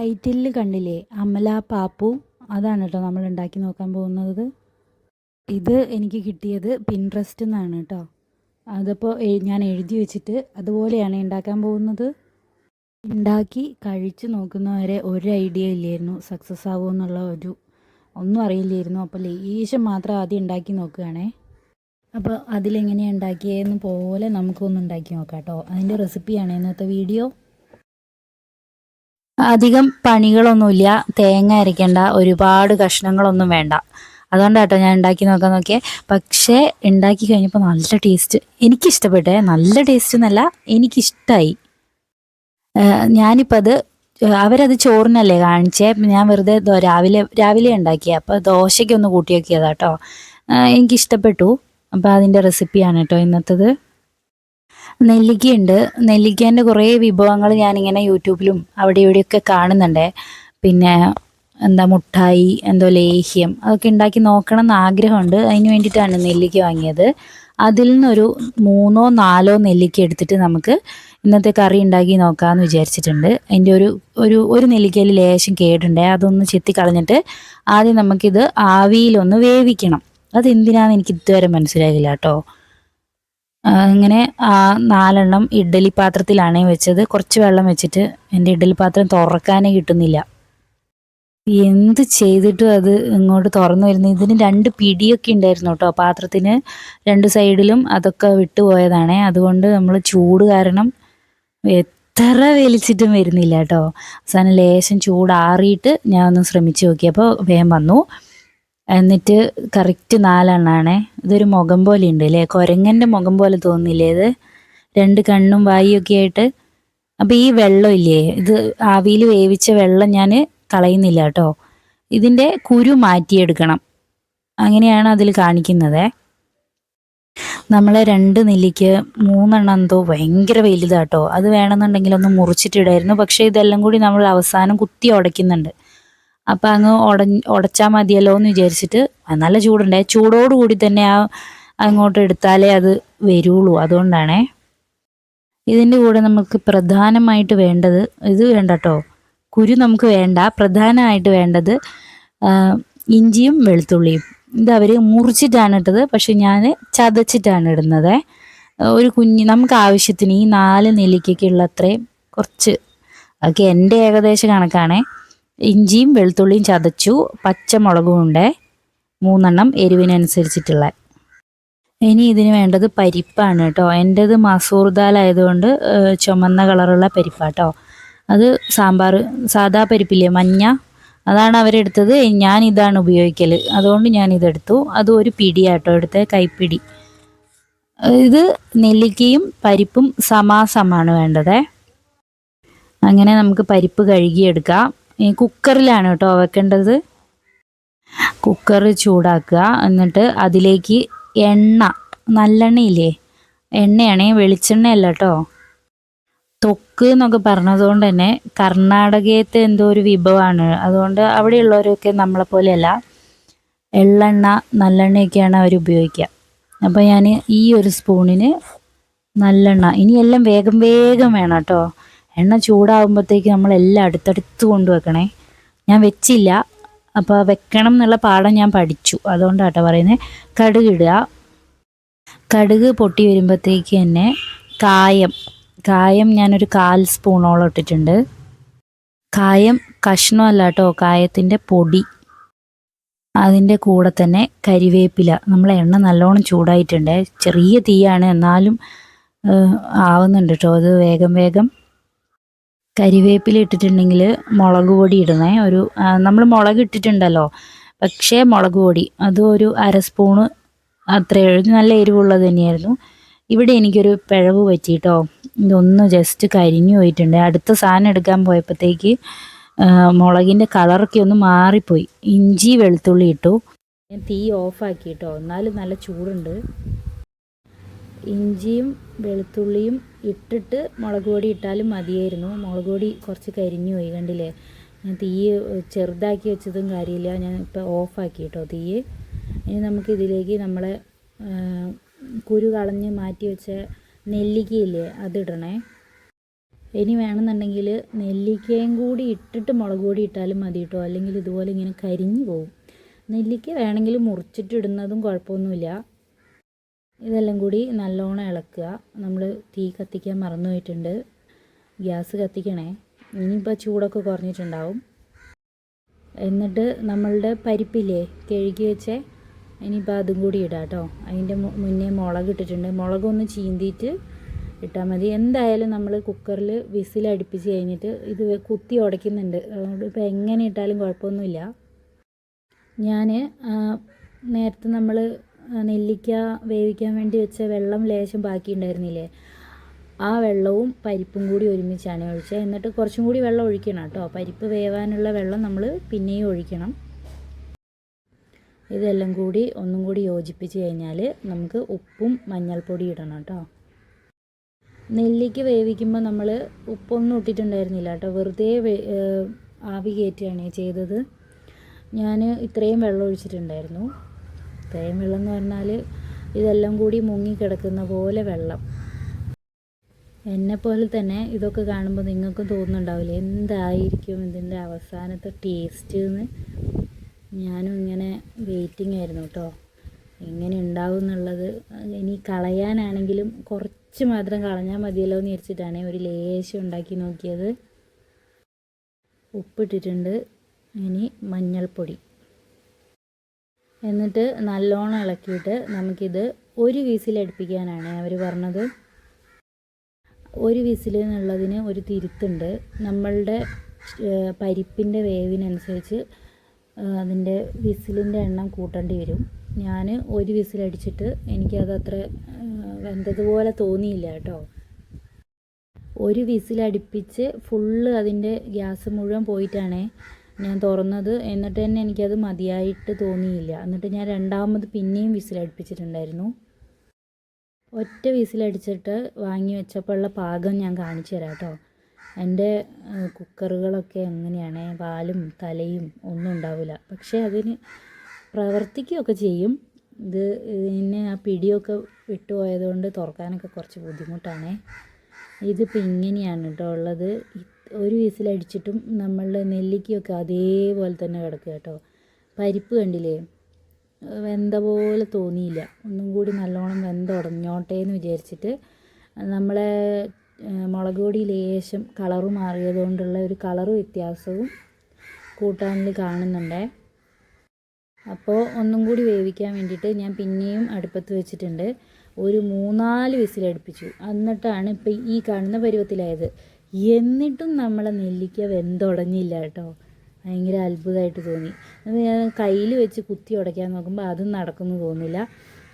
ടൈറ്റിലിൽ കണ്ടില്ലേ അമല പാപ്പു. അതാണ് കേട്ടോ നമ്മൾ ഉണ്ടാക്കി നോക്കാൻ പോകുന്നത്. ഇത് എനിക്ക് കിട്ടിയത് പിൻട്രസ്റ്റ് നിന്നാണ് കേട്ടോ. അതിപ്പോൾ ഞാൻ എഴുതി വെച്ചിട്ട് അതുപോലെയാണ് ഉണ്ടാക്കാൻ പോകുന്നത്. ഉണ്ടാക്കി കഴിച്ച് നോക്കുന്നവരെ ഒരു ഐഡിയ ഇല്ലായിരുന്നു. സക്സസ് ആവുമോ എന്നുള്ള ഒരു ഒന്നും അറിയില്ലായിരുന്നു. അപ്പോൾ ലേശം മാത്രം ആദ്യം ഉണ്ടാക്കി നോക്കുകയാണേ. അപ്പോൾ അതിലെങ്ങനെയാണ് ഉണ്ടാക്കിയതെന്ന് പോലെ നമുക്കൊന്ന് ഉണ്ടാക്കി നോക്കാം കേട്ടോ. അതിന്റെ റെസിപ്പിയാണ് ഇന്നത്തെ വീഡിയോ അധികം പണികളൊന്നുമില്ല. തേങ്ങ അരയ്ക്കേണ്ട. ഒരുപാട് കഷ്ണങ്ങളൊന്നും വേണ്ട. അതുകൊണ്ടാണ് കേട്ടോ ഞാൻ ഉണ്ടാക്കി നോക്കാൻ നോക്കിയേ. പക്ഷേ ഉണ്ടാക്കി കഴിഞ്ഞപ്പോൾ നല്ല ടേസ്റ്റ് എനിക്കിഷ്ടപ്പെട്ടേ. നല്ല ടേസ്റ്റ് എന്നല്ല എനിക്കിഷ്ടമായി ഞാനിപ്പോൾ അത് അവരത് ചോറിനല്ലേ കാണിച്ചേ. ഞാൻ വെറുതെ രാവിലെ രാവിലെ ഉണ്ടാക്കിയ. അപ്പോൾ ദോശയ്ക്കൊന്ന് കൂട്ടി നോക്കിയതാ കേട്ടോ എനിക്കിഷ്ടപ്പെട്ടു. അപ്പോൾ അതിന്റെ റെസിപ്പിയാണ് കേട്ടോ ഇന്നത്തത്. നെല്ലിക്കയുണ്ട്. നെല്ലിക്കേന്റെ കുറേ വിഭവങ്ങൾ ഞാനിങ്ങനെ യൂട്യൂബിലും അവിടെ ഇവിടെയൊക്കെ കാണുന്നുണ്ട്. പിന്നെ എന്താ മുട്ടായി എന്തോ ലേഹ്യം അതൊക്കെ ഉണ്ടാക്കി നോക്കണം എന്ന് ആഗ്രഹമുണ്ട്. അതിന് വേണ്ടിയിട്ടാണ് നെല്ലിക്ക വാങ്ങിയത്. അതിൽ നിന്നൊരു മൂന്നോ നാലോ നെല്ലിക്ക എടുത്തിട്ട് നമുക്ക് ഇന്നത്തെ കറി ഉണ്ടാക്കി നോക്കാമെന്ന് വിചാരിച്ചിട്ടുണ്ട്. അതിന്റെ ഒരു ഒരു ഒരു നെല്ലിക്കയിൽ ലേശം കേടുണ്ട്. അതൊന്ന് ചെത്തി കളഞ്ഞിട്ട് ആദ്യം നമുക്കിത് ആവിയിലൊന്ന് വേവിക്കണം. അതെന്തിനാന്ന് എനിക്ക് ഇതുവരെ മനസ്സിലായില്ല കേട്ടോ. ഇങ്ങനെ ആ നാലെണ്ണം ഇഡ്ഡലി പാത്രത്തിലാണ് വെച്ചത്. കുറച്ച് വെള്ളം വെച്ചിട്ട് എന്റെ ഇഡ്ഡലി പാത്രം തുറക്കാനേ കിട്ടുന്നില്ല. എന്ത് ചെയ്തിട്ടും അത് ഇങ്ങോട്ട് തുറന്നു വരുന്നു. ഇതിന് രണ്ട് പിടിയൊക്കെ ഉണ്ടായിരുന്നു കേട്ടോ. പാത്രത്തിന് രണ്ട് സൈഡിലും അതൊക്കെ വിട്ടുപോയതാണ് അതുകൊണ്ട് നമ്മൾ ചൂട് കാരണം എത്ര വലിച്ചിട്ടും വരുന്നില്ല കേട്ടോ. അവസാനം ലേശം ചൂടാറിയിട്ട് ഞാൻ ഒന്ന് ശ്രമിച്ചു നോക്കിയപ്പോൾ വേഗം വന്നു. എന്നിട്ട് കറക്റ്റ് നാലെണ്ണാണേ. ഇതൊരു മുഖം പോലെ ഉണ്ട് അല്ലേ കുരങ്ങന്റെ മുഖം പോലെ തോന്നില്ലേ ഇത്? രണ്ട് കണ്ണും വായിയൊക്കെ ആയിട്ട്. അപ്പോൾ ഈ വെള്ളം ഇല്ലേ? ഇത് ആവിയിൽ വേവിച്ച വെള്ളം ഞാൻ കളയുന്നില്ല കേട്ടോ. ഇതിന്റെ കുരു മാറ്റിയെടുക്കണം. അങ്ങനെയാണ് അതിൽ കാണിക്കുന്നത്. നമ്മൾ രണ്ട് നെല്ലിക്ക് മൂന്നെണ്ണം എന്തോ ഭയങ്കര വലുതാട്ടോ അത് വേണമെന്നുണ്ടെങ്കിൽ ഒന്ന് മുറിച്ചിട്ടിടായിരുന്നു. പക്ഷേ ഇതെല്ലാം കൂടി നമ്മൾ അവസാനം കുത്തി ഉടയ്ക്കുന്നുണ്ട്. അപ്പം അങ്ങ് ഉട ഉടച്ചാൽ മതിയല്ലോ എന്ന് വിചാരിച്ചിട്ട് നല്ല ചൂടുണ്ടേ. ചൂടോടുകൂടി തന്നെ ആ അങ്ങോട്ട് എടുത്താലേ അത് വരുള്ളൂ. അതുകൊണ്ടാണേ. ഇതിന്റെ കൂടെ നമുക്ക് പ്രധാനമായിട്ട് വേണ്ടത് ഇത് വേണ്ട കേട്ടോ കുരു നമുക്ക് വേണ്ട. പ്രധാനമായിട്ട് വേണ്ടത് ഇഞ്ചിയും വെളുത്തുള്ളിയും. ഇത് അവർ മുറിച്ചിട്ടാണ് ഇട്ടത്. പക്ഷെ ഞാൻ ചതച്ചിട്ടാണ് ഇടുന്നത്. ഒരു കുഞ്ഞ് നമുക്ക് ആവശ്യത്തിന് ഈ നാല് നെല്ലിക്കയ്ക്കുള്ള അത്രയും കുറച്ച് അതൊക്കെ എന്റെ ഏകദേശ കണക്കാണേ. ഇഞ്ചിയും വെളുത്തുള്ളിയും ചതച്ചു പച്ചമുളകും ഉണ്ട് മൂന്നെണ്ണം എരിവിനനുസരിച്ചിട്ടുള്ള. ഇനി ഇതിന് വേണ്ടത് പരിപ്പാണ് കേട്ടോ. എന്റേത് മസൂർ ദാൽ ആയതുകൊണ്ട് ചുമന്ന കളറുള്ള പരിപ്പാട്ടോ. അത് സാമ്പാർ സാദാ പരിപ്പില്ലേ മഞ്ഞ? അതാണ് അവരെടുത്തത്. ഞാൻ ഇതാണ് ഉപയോഗിക്കൽ അതുകൊണ്ട് ഞാൻ ഇതെടുത്തു അത് ഒരു പിടിയാട്ടോ എടുത്ത കൈപ്പിടി. ഇത് നെല്ലിക്കയും പരിപ്പും സമാസമാണ് വേണ്ടത്. അങ്ങനെ നമുക്ക് പരിപ്പ് കഴുകിയെടുക്കാം. കുക്കറിലാണ് കേട്ടോ വെക്കേണ്ടത്. കുക്കർ ചൂടാക്കുക. എന്നിട്ട് അതിലേക്ക് എണ്ണ നല്ലെണ്ണയില്ലേ? എണ്ണയാണേ വെളിച്ചെണ്ണയല്ല കേട്ടോ. തൊക്ക് എന്നൊക്കെ പറഞ്ഞതുകൊണ്ട് തന്നെ കർണാടകയത്തെ എന്തോ ഒരു വിഭവമാണ്. അതുകൊണ്ട് അവിടെയുള്ളവരൊക്കെ നമ്മളെ പോലെയല്ല. എള്ളെണ്ണ നല്ലെണ്ണയൊക്കെയാണ് അവർ ഉപയോഗിക്കുക. അപ്പോൾ ഞാൻ ഈ ഒരു സ്പൂണിന് നല്ലെണ്ണ. ഇനി എല്ലാം വേഗം വേഗം വേണം കേട്ടോ. എണ്ണ ചൂടാകുമ്പോഴത്തേക്ക് നമ്മളെല്ലാം അടുത്തടുത്ത് കൊണ്ടുവെക്കണേ. ഞാൻ വെച്ചില്ല. അപ്പോൾ വെക്കണം എന്നുള്ള പാഠം ഞാൻ പഠിച്ചു. അതുകൊണ്ടാട്ടോ പറയുന്നത് കടുക് ഇടുക. കടുക് പൊട്ടി വരുമ്പോഴത്തേക്ക് തന്നെ കായം. കായം ഞാനൊരു കാൽ സ്പൂണോളം ഇട്ടിട്ടുണ്ട്. കായം കഷ്ണമല്ല കേട്ടോ കായത്തിന്റെ പൊടി. അതിന്റെ കൂടെ തന്നെ കരിവേപ്പില. നമ്മൾ എണ്ണ നല്ലോണം ചൂടായിട്ടുണ്ട്. ചെറിയ തീയാണ്. എന്നാലും ആവുന്നുണ്ട് കേട്ടോ അത് വേഗം വേഗം കരിവേപ്പില ഇട്ടിട്ടുണ്ടെങ്കിൽ മുളക് പൊടി ഇടണേ. ഒരു നമ്മൾ മുളക് ഇട്ടിട്ടുണ്ടല്ലോ. പക്ഷേ മുളക് പൊടി അത് ഒരു അര സ്പൂണ് അത്രയേ ഉള്ളൂ നല്ല എരിവുള്ളത് തന്നെയായിരുന്നു. ഇവിടെ എനിക്കൊരു പിഴവ് പറ്റിയിട്ടോ ഇതൊന്ന് ജസ്റ്റ് കരിഞ്ഞു പോയിട്ടുണ്ട്. അടുത്ത സാധനം എടുക്കാൻ പോയപ്പോഴത്തേക്ക് മുളകിന്റെ കളറൊക്കെ ഒന്ന് മാറിപ്പോയി. ഇഞ്ചി വെളുത്തുള്ളി ഇട്ടു. ഞാൻ തീ ഓഫാക്കി കേട്ടോ എന്നാലും നല്ല ചൂടുണ്ട്. ഇഞ്ചിയും വെളുത്തുള്ളിയും ഇട്ടിട്ട് മുളക് പൊടി ഇട്ടാലും മതിയായിരുന്നു. മുളക് പൊടി കുറച്ച് കരിഞ്ഞു പോയി കണ്ടില്ലേ? ഞാൻ തീ ചെറുതാക്കി വെച്ചതും കാര്യമില്ല. ഞാൻ ഇപ്പോൾ ഓഫാക്കി കേട്ടോ തീ. ഇനി നമുക്ക് ഇതിലേക്ക് നമ്മളെ കുരു കളഞ്ഞ് മാറ്റി വെച്ച നെല്ലിക്കയില്ലേ അതിടണേ ഇനി വേണമെന്നുണ്ടെങ്കിൽ നെല്ലിക്കയും കൂടി ഇട്ടിട്ട് മുളക് പൊടി ഇട്ടാലും മതി കേട്ടോ അല്ലെങ്കിൽ ഇതുപോലെ ഇങ്ങനെ കരിഞ്ഞു പോകും നെല്ലിക്ക വേണമെങ്കിൽ മുറിച്ചിട്ടിടുന്നതും കുഴപ്പമൊന്നുമില്ല. ഇതെല്ലാം കൂടി നല്ലോണം ഇളക്കുക. നമ്മൾ തീ കത്തിക്കാൻ മറന്നു പോയിട്ടുണ്ട്. ഗ്യാസ് കത്തിക്കണേ. ഇനിയിപ്പോൾ ചൂടൊക്കെ കുറഞ്ഞിട്ടുണ്ടാവും. എന്നിട്ട് നമ്മളുടെ പരിപ്പില്ലേ കഴുകി വെച്ച് ഇനിയിപ്പോൾ അതും കൂടി ഇടാം കേട്ടോ. അതിന്റെ മുന്നേ മുളക് ഇട്ടിട്ടുണ്ട്. മുളകൊന്ന് ചീന്തിയിട്ട് ഇട്ടാൽ മതി. എന്തായാലും നമ്മൾ കുക്കറിൽ വിസിൽ അടുപ്പിച്ച് കഴിഞ്ഞിട്ട് ഇത് കുത്തി ഉടയ്ക്കുന്നുണ്ട്. അതുകൊണ്ട് ഇപ്പോൾ എങ്ങനെ ഇട്ടാലും കുഴപ്പമൊന്നുമില്ല. ഞാൻ നേരത്തെ നമ്മൾ നെല്ലിക്ക വേവിക്കാൻ വേണ്ടി വെച്ച വെള്ളം ലേശം ബാക്കി ഉണ്ടായിരുന്നില്ലേ ആ വെള്ളവും പരിപ്പും കൂടി ഒരുമിച്ചാണ് ഒഴിച്ചത്. എന്നിട്ട് കുറച്ചും കൂടി വെള്ളം ഒഴിക്കണം കേട്ടോ. പരിപ്പ് വേവാനുള്ള വെള്ളം നമ്മൾ പിന്നെയും ഒഴിക്കണം. ഇതെല്ലാം കൂടി ഒന്നും കൂടി യോജിപ്പിച്ച് കഴിഞ്ഞാൽ നമുക്ക് ഉപ്പും മഞ്ഞൾപ്പൊടി ഇടണം കേട്ടോ. നെല്ലിക്ക വേവിക്കുമ്പോൾ നമ്മൾ ഉപ്പൊന്നും ഇട്ടിട്ടുണ്ടായിരുന്നില്ല കേട്ടോ. വെറുതെ ആവി കയറ്റുകയാണ് ചെയ്തത്. ഞാൻ ഇത്രയും വെള്ളം ഒഴിച്ചിട്ടുണ്ടായിരുന്നു. ഇത്രയും വെള്ളം എന്ന് പറഞ്ഞാൽ ഇതെല്ലാം കൂടി മുങ്ങി കിടക്കുന്ന പോലെ വെള്ളം. എന്നെപ്പോലെ തന്നെ ഇതൊക്കെ കാണുമ്പോൾ നിങ്ങൾക്കും തോന്നുന്നുണ്ടാവില്ലേ? എന്തായിരിക്കും ഇതിന്റെ അവസാനത്തെ ടേസ്റ്റ് എന്ന്? ഞാനും ഇങ്ങനെ വെയിറ്റിംഗ് ആയിരുന്നു കേട്ടോ എങ്ങനെ ഉണ്ടാവും എന്നുള്ളത് ഇനി കളയാനാണെങ്കിലും കുറച്ച് മാത്രം കളഞ്ഞാൽ മതിയല്ലോ എന്ന് വിചാരിച്ചിട്ടാണ് ഒരു ലേശം ഉണ്ടാക്കി നോക്കിയത്. ഉപ്പിട്ടിട്ടുണ്ട്. ഇനി മഞ്ഞൾപ്പൊടി. എന്നിട്ട് നല്ലോണം ഇളക്കിയിട്ട് നമുക്കിത് ഒരു വിസിലടുപ്പിക്കാനാണ് അവർ പറഞ്ഞത്. ഒരു വിസിൽ എന്നുള്ളതിന് ഒരു തിരുത്തുണ്ട്. നമ്മളുടെ പരിപ്പിന്റെ വേവിനനുസരിച്ച് അതിന്റെ വിസിലിന്റെ എണ്ണം കൂട്ടേണ്ടി വരും. ഞാൻ ഒരു വിസിലടിച്ചിട്ട് എനിക്കത് അത്ര വെന്തതുപോലെ തോന്നിയില്ല കേട്ടോ. ഒരു വിസിലടുപ്പിച്ച് ഫുള്ള് അതിന്റെ ഗ്യാസ് മുഴുവൻ പോയിട്ടാണ് ഞാൻ തുറന്നത് എന്നിട്ട് തന്നെ എനിക്കത് മതിയായിട്ട് തോന്നിയില്ല. എന്നിട്ട് ഞാൻ രണ്ടാമത് പിന്നെയും വിസിലടുപ്പിച്ചിട്ടുണ്ടായിരുന്നു. ഒറ്റ വിസിലടിച്ചിട്ട് വാങ്ങി വെച്ചപ്പോഴുള്ള പാകം ഞാൻ കാണിച്ചു തരാം കേട്ടോ. എന്റെ കുക്കറുകളൊക്കെ എങ്ങനെയാണ്? പാലും തലയും ഒന്നും ഉണ്ടാവില്ല. പക്ഷേ അതിന് പ്രവർത്തിക്കുകയൊക്കെ ചെയ്യും. ഇത് ഇതിന് ആ പിടിയൊക്കെ വിട്ടുപോയതുകൊണ്ട് തുറക്കാനൊക്കെ കുറച്ച് ബുദ്ധിമുട്ടാണ്. ഇതിപ്പോൾ ഇങ്ങനെയാണ് കേട്ടോ ഉള്ളത്. ഒരു വിസിലടിച്ചിട്ടും നമ്മളുടെ നെല്ലിക്കയൊക്കെ അതേപോലെ തന്നെ കിടക്കുക കേട്ടോ. പരിപ്പ് കണ്ടില്ലേ? വെന്ത പോലെ തോന്നിയില്ല. ഒന്നും കൂടി നല്ലോണം വെന്ത എന്ന് വിചാരിച്ചിട്ട് നമ്മളെ മുളക് പൊടി ലേശം കളറ് മാറിയതുകൊണ്ടുള്ള ഒരു കളറ് വ്യത്യാസവും കൂട്ടാനിൽ കാണുന്നുണ്ടേ. അപ്പോൾ ഒന്നും കൂടി വേവിക്കാൻ വേണ്ടിയിട്ട് ഞാൻ പിന്നെയും അടുപ്പത്ത് വെച്ചിട്ടുണ്ട്. ഒരു മൂന്നാൽ വിസിലടുപ്പിച്ചു എന്നിട്ടാണ് ഇപ്പം ഈ കാണുന്ന പരുവത്തിലായത്. എന്നിട്ടും നമ്മളെ നെല്ലിക്ക വെന്തുടഞ്ഞില്ല കേട്ടോ. ഭയങ്കര അത്ഭുതമായിട്ട് തോന്നി. ഞാൻ കയ്യിൽ വെച്ച് കുത്തി ഉടയ്ക്കാൻ നോക്കുമ്പോൾ അതും നടക്കുന്നു തോന്നില്ല.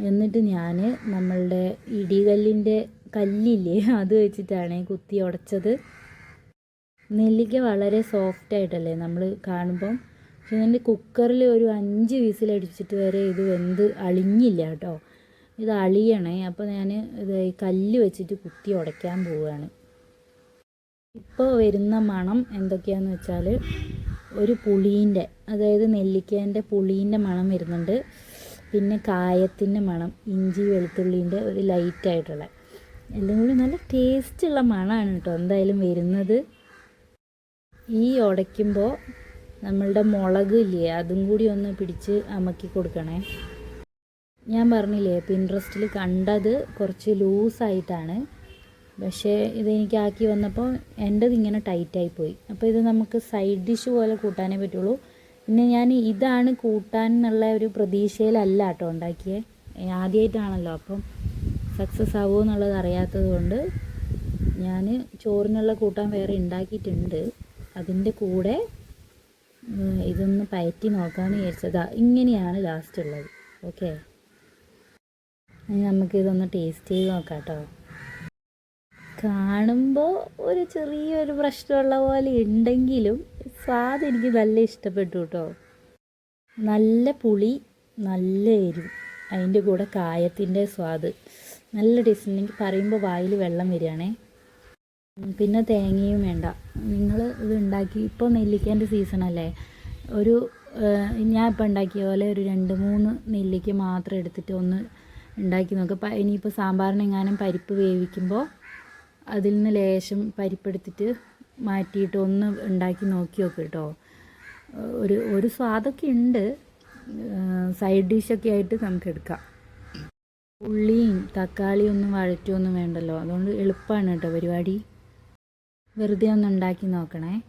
എന്നിട്ട് ഞാൻ നമ്മളുടെ ഇടികല്ലിന്റെ കല്ലില്ലേ അത് വെച്ചിട്ടാണ് കുത്തി ഉടച്ചത്. നെല്ലിക്ക വളരെ സോഫ്റ്റ് ആയിട്ടല്ലേ നമ്മൾ കാണുമ്പം? പക്ഷെ ഇതിന്റെ കുക്കറിൽ ഒരു അഞ്ച് വിസിലടിച്ചിട്ട് വരെ ഇത് വെന്ത് അളിഞ്ഞില്ല കേട്ടോ. ഇത് അളിയണേ അപ്പോൾ ഞാൻ ഇത് കല്ല് വെച്ചിട്ട് കുത്തി ഉടയ്ക്കാൻ പോവുകയാണ് ഇപ്പോൾ വരുന്ന മണം എന്തൊക്കെയാന്ന് വെച്ചാൽ ഒരു പുളീന്റെ അതായത് നെല്ലിക്കേന്റെ പുളീന്റെ മണം വരുന്നുണ്ട്. പിന്നെ കായത്തിന്റെ മണം ഇഞ്ചി വെളുത്തുള്ളീന്റെ ഒരു ലൈറ്റായിട്ടുള്ള എല്ലാം കൂടി നല്ല ടേസ്റ്റുള്ള മണമാണ് കേട്ടോ എന്തായാലും വരുന്നത്. ഈ ഉടയ്ക്കുമ്പോൾ നമ്മളുടെ മുളക് ഇല്ലേ അതും കൂടി ഒന്ന് പിടിച്ച് അമക്കി കൊടുക്കണേ. ഞാൻ പറഞ്ഞില്ലേ പിൻട്രസ്റ്റിൽ കണ്ടത് കുറച്ച് ലൂസായിട്ടാണ് പക്ഷേ ഇതെനിക്ക് ആക്കി വന്നപ്പോൾ എന്റെത് ഇങ്ങനെ ടൈറ്റായി പോയി. അപ്പോൾ ഇത് നമുക്ക് സൈഡ് ഡിഷ് പോലെ കൂട്ടാനേ പറ്റുള്ളൂ. പിന്നെ ഞാൻ ഇതാണ് കൂട്ടാൻ എന്നുള്ള ഒരു പ്രതീക്ഷയിലല്ല കേട്ടോ ഉണ്ടാക്കിയത് ആദ്യമായിട്ടാണല്ലോ അപ്പം സക്സസ് ആവുമോ എന്നുള്ളത് അറിയാത്തത് കൊണ്ട് ഞാൻ ചോറിനുള്ള കൂട്ടാൻ വേറെ ഉണ്ടാക്കിയിട്ടുണ്ട്. അതിന്റെ കൂടെ ഇതൊന്ന് പയറ്റി നോക്കാമെന്ന് വിചാരിച്ചതാ. ഇങ്ങനെയാണ് ലാസ്റ്റ് ഉള്ളത്. ഓക്കെ നമുക്കിതൊന്ന് ടേസ്റ്റ് ചെയ്ത് നോക്കാം കേട്ടോ. കാണുമ്പോൾ ഒരു ചെറിയൊരു പ്രശ്നമുള്ള പോലെ ഉണ്ടെങ്കിലും സ്വാദ് എനിക്ക് നല്ല ഇഷ്ടപ്പെട്ടു കേട്ടോ നല്ല പുളി നല്ല എരിവ്. അതിന്റെ കൂടെ കായത്തിന്റെ സ്വാദ്. നല്ല ടേസ്റ്റ് എനിക്ക് പറയുമ്പോൾ വായിൽ വെള്ളം വരികയാണേ. പിന്നെ തേങ്ങയും വേണ്ട. നിങ്ങൾ ഇത് ഉണ്ടാക്കി. ഇപ്പോൾ നെല്ലിക്കേന്റെ സീസണല്ലേ ഒരു ഞാൻ ഇപ്പോൾ ഉണ്ടാക്കിയ പോലെ ഒരു രണ്ട് മൂന്ന് നെല്ലിക്ക മാത്രം എടുത്തിട്ട് ഒന്ന് ഉണ്ടാക്കി നോക്കുക ഇനിയിപ്പോൾ സാമ്പാറിനെങ്ങാനും പരിപ്പ് വേവിക്കുമ്പോൾ അതിൽ നിന്ന് ലേശം പരിപ്പെടുത്തിട്ട് മാറ്റിയിട്ട് ഒന്ന് ഉണ്ടാക്കി നോക്കി നോക്ക് കേട്ടോ ഒരു ഒരു സ്വാദൊക്കെ ഉണ്ട്. സൈഡ് ഡിഷൊക്കെ ആയിട്ട് നമുക്ക് എടുക്കാം. ഉള്ളിയും തക്കാളിയും ഒന്നും വഴറ്റുമൊന്നും വേണ്ടല്ലോ. അതുകൊണ്ട് എളുപ്പമാണ് കേട്ടോ പരിപാടി. വെറുതെ ഒന്ന് ഉണ്ടാക്കി നോക്കണേ.